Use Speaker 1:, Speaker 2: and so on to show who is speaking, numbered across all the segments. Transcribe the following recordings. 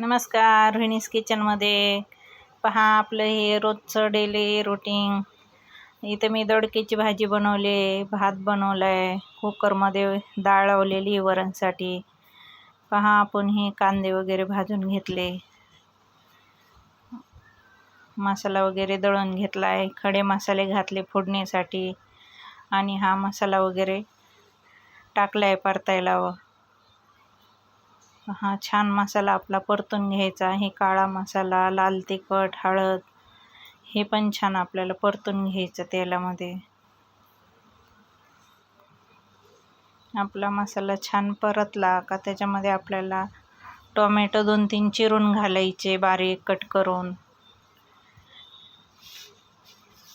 Speaker 1: नमस्कार रोहिणीस किचनमध्ये. पहा आपलं हे रोजचं डेली रुटीन इथं मी दडकेची भाजी बनवली भात बनवला आहे कुकरमध्ये डाळ लावलेली वरणसाठी. पहा आपण हे कांदे वगैरे भाजून घेतले. मसाला वगैरे दळून घेतला आहे खडे मसाले घातले फोडणीसाठी. आणि हा मसाला वगैरे टाकला आहे परतायला. हा छान मसाला आपला परतून घ्यायचा. आहे काळा मसाला लाल तिखट हळद हे पण छान आपल्याला परतून घ्यायचं तेलामध्ये. आपला मसाला छान परतला का त्याच्यामध्ये आपल्याला टोमॅटो दोन तीन चिरून घालायचे बारीक कट करून.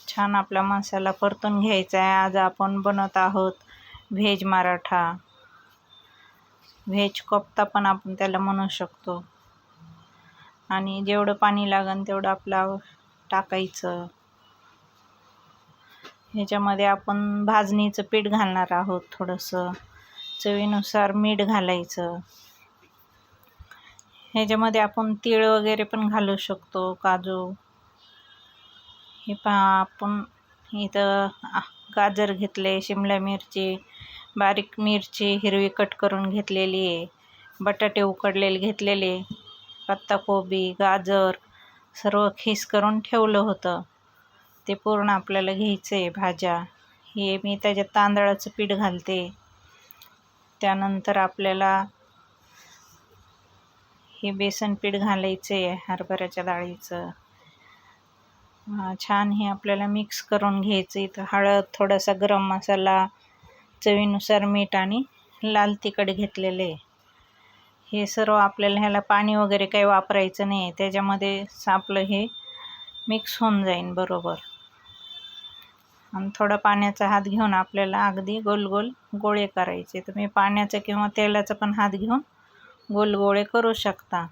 Speaker 1: छान आपला मसाला परतून घ्यायचा आहे. आज आपण बनवत आहोत व्हेज मराठा. व्हेज कोफ्ता पण आपण त्याला म्हणू शकतो. आणि जेवढं पाणी लागेल तेवढं आपलं टाकायचं. ह्याच्यामध्ये आपण भाजणीचं पीठ घालणार आहोत थोडंसं. चवीनुसार मीठ घालायचं. ह्याच्यामध्ये आपण तीळ वगैरे पण घालू शकतो काजू. हे पहा आपण इथं गाजर घेतले शिमला मिरची. बारीक मिरची हिरवी कट करून घेतलेली आहे बटाटे उकडलेले घेतलेले पत्ताकोबी गाजर सर्व खीस करून ठेवलं होतं. ते पूर्ण आपल्याला घ्यायचं आहे भाज्या. हे मी त्याच्यात तांदळाचं पीठ घालते. त्यानंतर आपल्याला हे बेसन पीठ घालायचं आहे हरभऱ्याच्या डाळीचं. छान हे आपल्याला मिक्स करून घ्यायचं. इथं हळद थोडासा गरम मसाला चवीनुसार मीठ आणि लाल तिखट घेतलेले. हे सर्व आपल्याला ह्याला पाणी वगैरे काही वापरायचं नाही. त्याच्यामध्ये आपलं हे मिक्स होऊन जाईन बरोबर. आणि थोडा पाण्याचा हात घेऊन आपल्याला अगदी गोल गोल गोळे करायचे. तुम्ही पाण्याचा किंवा तेलाचा पण हात घेऊन गोल गोळे करू शकता.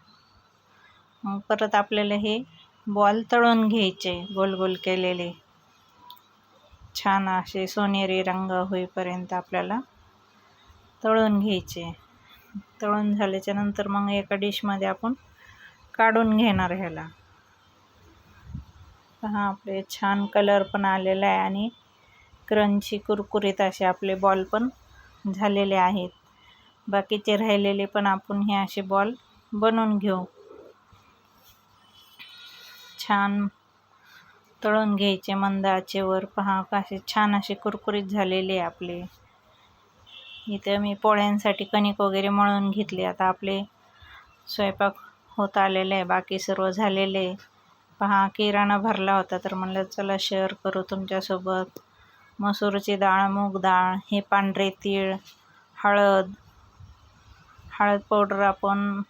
Speaker 1: परत आपल्याला हे बॉल तळून घ्यायचे गोल गोल केलेले. छान असे सोनेरी रंग होईपर्यंत आपल्याला तळून घ्यायचे. तळून झाल्याच्यानंतर मग एका डिशमध्ये आपण काढून घेणार ह्याला. हा आपले छान कलर पण आलेला आहे आणि क्रंची कुरकुरीत असे आपले बॉल पण झालेले आहेत. बाकीचे राहिलेले पण आपण हे असे बॉल बनवून घेऊ. छान तळून घ्यायचे मंद आचेवर पहा कसे छान असे कुरकुरीत झालेले आपले. इथं मी पोळ्यांसाठी कणिक वगैरे मळून घेतली. आता आपले स्वयंपाक होत आलेले आहे बाकी सर्व झालेले पहा किराणा भरला होता तर म्हणलं चला शेअर करू तुमच्यासोबत. मसूरची डाळ मूग डाळ हे पांढरे तीळ हळद हळद पावडर आपण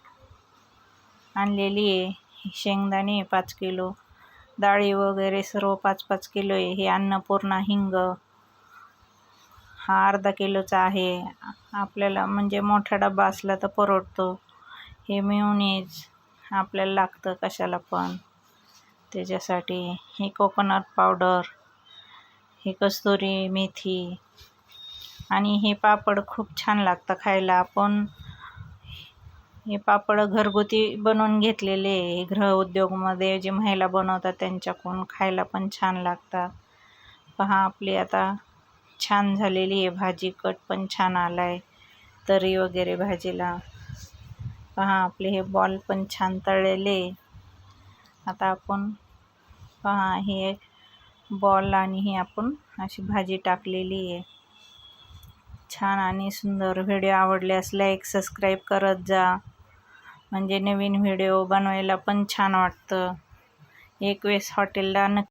Speaker 1: आणलेली आहे. शेंगदाणे पाच किलो. डाळी वगैरे सर्व पाच पाच किलो आहे. हे अन्नपूर्णा हिंग हा अर्धा किलोचा आहे. आपल्याला म्हणजे मोठा डबा असला तर परवडतो. हे मेयोनीज आपल्याला लागतं कशाला पण. त्याच्यासाठी हे कोकोनट पावडर हे कस्तुरी मेथी आणि हे पापड खूप छान लागतं खायला. आपण हे पापड घरगुती बनवून घेतलेले आहे. गृह उद्योगमध्ये जे महिला बनवतात त्यांच्याकडून खायला पण छान लागतात. पहा आपली आता छान झालेली आहे. भाजी कट पण छान आला आहे तरी वगैरे भाजीला. पहा आपले हे बॉल पण छान तळलेले आता आपण पहा हे बॉल आणि ही आपण अशी भाजी टाकलेली आहे. छान आणि सुंदर. व्हिडिओ आवडल्यास लाईक सबस्क्राईब करत जा. म्हणजे नवीन व्हिडिओ बनवायला पण छान वाटतं. एक वेळेस हॉटेलला नक्की